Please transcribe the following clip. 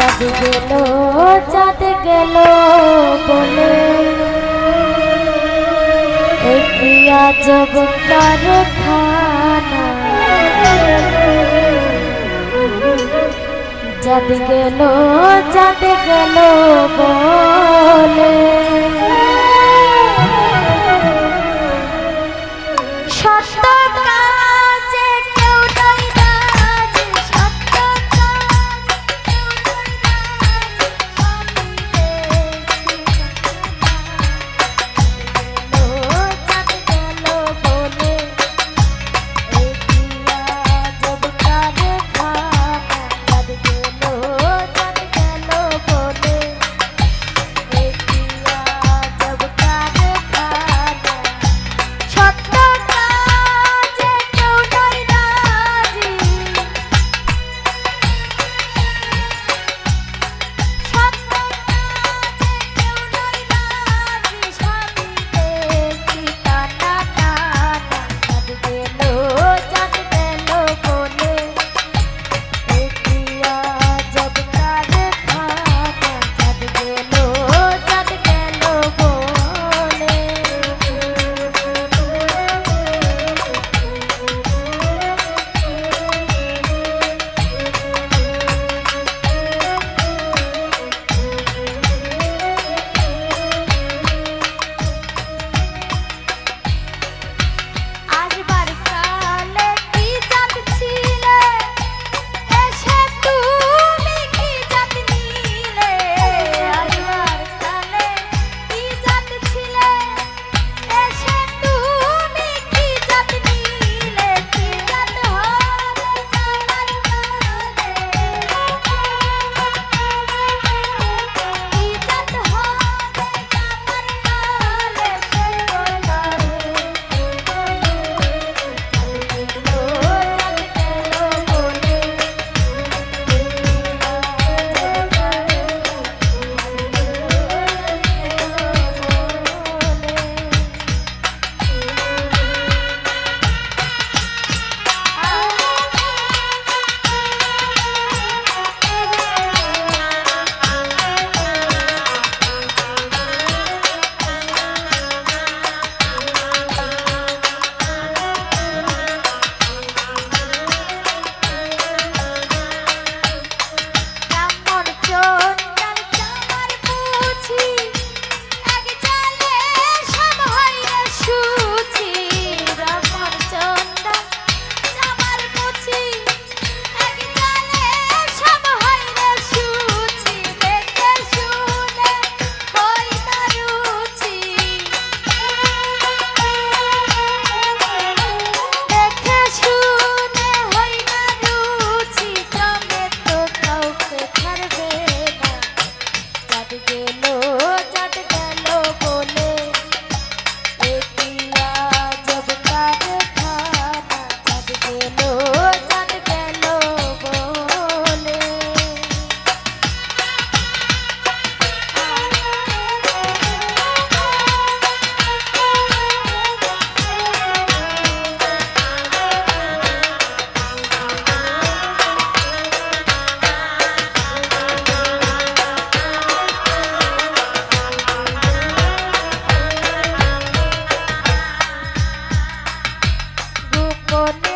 চাঁদ গেল চাঁদ গেল বলে। একই আজব কারখানা চাঁদ গেল চাঁদ গেল বলে। Lord.